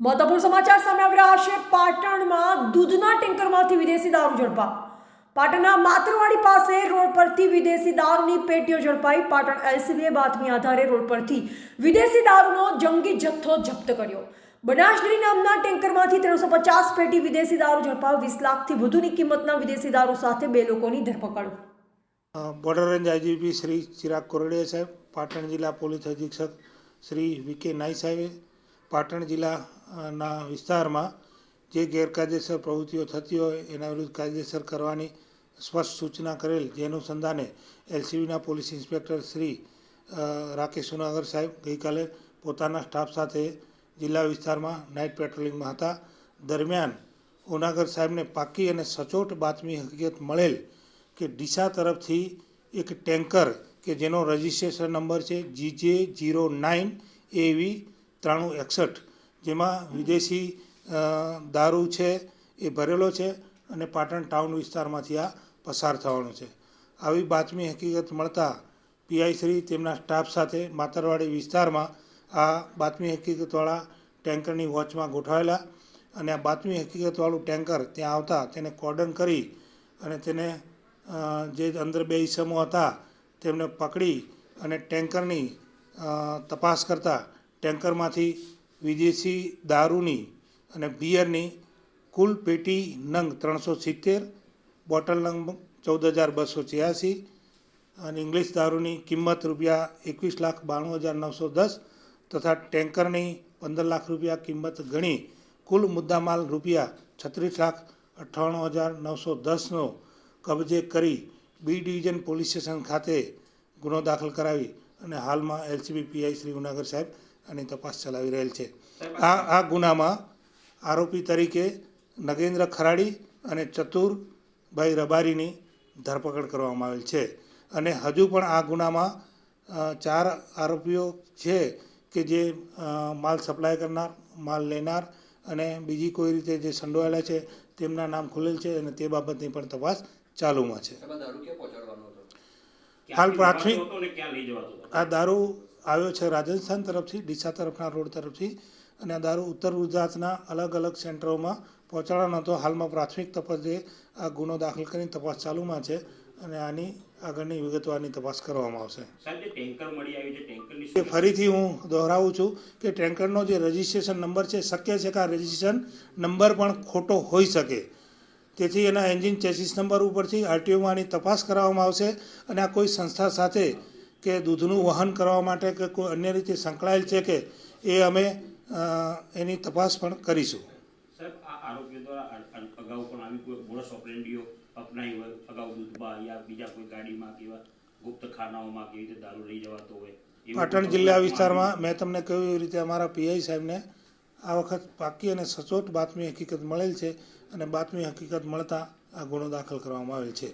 મહત્વપૂર્ણ સમાચાર સામે આવી રહ્યા પાટણમાં દૂધના ટેન્કરમાંથી વિદેશી દારૂ ઝડપા પાટણના માતરવાડી પાસે રોડ પરથી વિદેશી દારૂની પેટીઓ ઝડપાઈ. પાટણ એલસીબીએ બાતમી આધારે રોડ પરથી વિદેશી દારૂનો જંગી જથ્થો જપ્ત કર્યો. બનાસડેરી નામના ટેન્કરમાંથી ત્રણસો પચાસ પેટી વિદેશી દારૂ ઝડપાવ વીસ લાખથી વધુની કિંમતના વિદેશી દારૂ સાથે બે લોકોની ધરપકડ. Border range IGP Shri Chirag Kordia સાહેબ, પાટણ જિલ્લા પોલીસ અધિક્ષક શ્રી વી કે નાઈ સાહેબે પાટણ જિલ્લાના વિસ્તારમાં જે ગેરકાયદેસર પ્રવૃત્તિઓ થતી હોય એના વિરુદ્ધ કાયદેસર કરવાની સ્પષ્ટ સૂચના કરેલ જે અનુસંધાને એલસીબીના પોલીસ ઇન્સ્પેક્ટર શ્રી રાકેશ સોનાગર સાહેબ ગઈકાલે પોતાના સ્ટાફ સાથે જિલ્લા વિસ્તારમાં નાઇટ પેટ્રોલિંગમાં હતા. દરમિયાન ઉનાગર સાહેબને પાકી અને સચોટ બાતમી હકીકત મળેલ કે ડીસા તરફથી એક ટેન્કર કે જેનો રજિસ્ટ્રેશન નંબર છે જીજે જીરો નાઇન એવી ત્રાણું એકસઠ, જેમાં વિદેશી દારૂ છે એ ભરેલો છે અને પાટણ ટાઉન વિસ્તારમાંથી આ પસાર થવાનું છે. આવી બાતમી હકીકત મળતા પીઆઈ શ્રી તેમના સ્ટાફ સાથે માતરવાડી વિસ્તારમાં આ બાતમી હકીકતવાળા ટેન્કરની વોચમાં ગોઠવાયેલા અને આ બાતમી હકીકતવાળું ટેન્કર ત્યાં આવતા તેને કોર્ડન કરી અને તેને જે અંદર બે ઈસમો હતા તેમને પકડી અને ટેન્કરની તપાસ કરતા ટેન્કરમાંથી વિદેશી દારૂની અને બિયરની કુલ પેટી નંગ ત્રણસો સિત્તેર, બોટલ નંગ ચૌદ હજાર બસો છ્યાસી અને ઇંગ્લિશ દારૂની કિંમત રૂપિયા એકવીસ લાખ બાણું હજાર નવસો દસ તથા ટેન્કરની પંદર લાખ રૂપિયા કિંમત ગણી કુલ મુદ્દામાલ રૂપિયા છત્રીસ લાખ અઠ્ઠાણું હજાર નવસો દસનો કબજે કરી બી ડિવિઝન પોલીસ સ્ટેશન ખાતે ગુનો દાખલ કરાવી અને હાલમાં એલસીબી પીઆઈ શ્રી ગુનાગર સાહેબ આની તપાસ ચલાવી રહેલ છે. આ આ ગુનામાં આરોપી તરીકે નગેન્દ્ર ખરાડી અને ચતુરભાઈ રબારીની ધરપકડ કરવામાં આવેલ છે. અને હજુ પણ આ ગુનામાં ચાર આરોપીઓ છે કે જે માલ સપ્લાય કરનાર માલ લેનાર અને બીજી કોઈ રીતે જે સંડોવાયેલા છે તેમના નામ ખુલેલ છે અને તે બાબતની પણ તપાસ ચાલુમાં છે. હાલ પ્રાથમિક આ દારૂ આવ્યો છે રાજસ્થાન તરફથી ડીસા તરફના રોડ તરફથી અને આ દારૂ ઉત્તર ગુજરાતના અલગ અલગ સેન્ટરોમાં પહોંચાડવાનો હતો. હાલમાં પ્રાથમિક તપાસે આ ગુનો દાખલ કરીને તપાસ ચાલુમાં છે અને આની આગળની વિગતવારની તપાસ કરવામાં આવશે. ફરીથી હું દોહરાવું છું કે ટેન્કરનો જે રજિસ્ટ્રેશન નંબર છે શક્ય છે કે આ રજિસ્ટ્રેશન નંબર પણ ખોટો હોઈ શકે. તેથી એના એન્જિન ચેસિસ નંબર ઉપરથી આરટીઓમાં આની તપાસ કરાવવામાં આવશે અને આ કોઈ સંસ્થા સાથે કે દૂધનું વહન કરવા માટે કે કોઈ અન્ય રીતે સંકળાયેલ છે કે એ અમે એની તપાસ પણ કરીશું. પાટણ જિલ્લા વિસ્તારમાં મેં તમને કહ્યું એવી રીતે અમારા પીઆઈ સાહેબને આ વખત પાકી અને સચોટ બાતમી હકીકત મળેલ છે અને બાતમી હકીકત મળતા આ ગુનો દાખલ કરવામાં આવેલ છે.